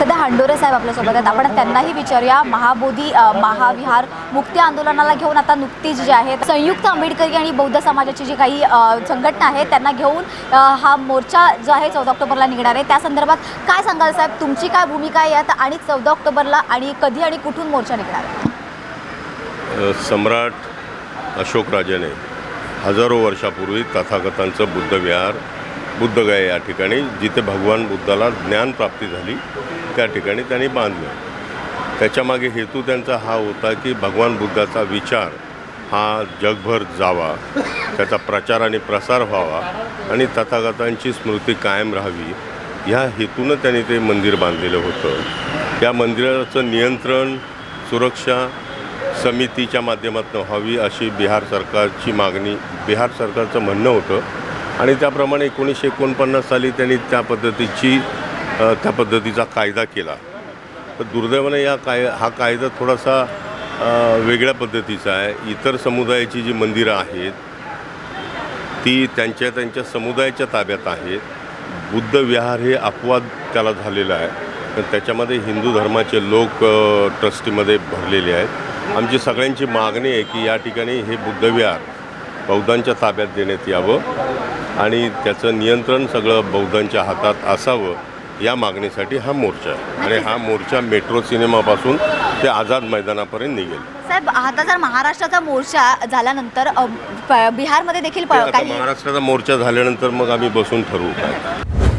सध्या हांडोरे साहेब आपल्यासोबत आहेत. आपण त्यांनाही विचारूया महाबोधी महाविहार मुक्ती आंदोलनाला घेऊन आता नुकतीच जी आहे संयुक्त आंबेडकरी आणि बौद्ध समाजाची जी काही संघटना आहे त्यांना घेऊन हा मोर्चा जो आहे चौदा ऑक्टोबरला निघणार आहे. त्या संदर्भात काय सांगाल साहेब? तुमची काय भूमिका आहे यात आणि चौदा ऑक्टोबरला आणि कधी आणि कुठून मोर्चा निघणार आहे? सम्राट अशोकराजाने हजारो वर्षापूर्वी तथागतांचं बुद्धविहार बुद्धगया या ठिकाणी जिथे भगवान बुद्धाला ज्ञानप्राप्ती झाली त्या ठिकाणी त्यांनी बांधलं. त्याच्यामागे हेतू त्यांचा हा होता की भगवान बुद्धाचा विचार हा जगभर जावा त्याचा प्रचार आणि प्रसार व्हावा आणि तथागतांची स्मृती कायम राहावी. ह्या हेतूनं त्यांनी ते मंदिर बांधलेलं होतं. त्या मंदिराचं नियंत्रण सुरक्षा समितीच्या माध्यमातून व्हावी अशी बिहार सरकारची मागणी बिहार सरकारचं म्हणणं होतं. आणि त्याप्रमाणे एकोणीसशे एकोणपन्नास साली त्यांनी त्या पद्धतीची त्या पद्धतीचा कायदा केला. तर दुर्दैवाने या काय हा कायदा थोडासा वेगळ्या पद्धतीचा आहे. इतर समुदायाची जी मंदिरं आहेत ती त्यांच्या त्यांच्या समुदायाच्या ताब्यात आहेत. बुद्ध विहार हे अपवाद त्याला झालेलं आहे. तर त्याच्यामध्ये हिंदू धर्माचे लोक ट्रस्टीमध्ये भरलेले आहेत. आमची सगळ्यांची मागणी आहे की या ठिकाणी हे बुद्ध विहार बौद्धांच्या ताब्यात देण्यात यावं आणि त्याचं नियंत्रण सगळं बौद्धांच्या हातात असावं या मागणीसाठी हा मोर्चा आहे. आणि हा मोर्चा मेट्रो सिनेमापासून ते आझाद मैदानापर्यंत निघेल. साहेब आता जर महाराष्ट्राचा मोर्चा झाल्यानंतर बिहारमध्ये देखील काही महाराष्ट्राचा मोर्चा झाल्यानंतर मग आम्ही बसून ठरवू काय?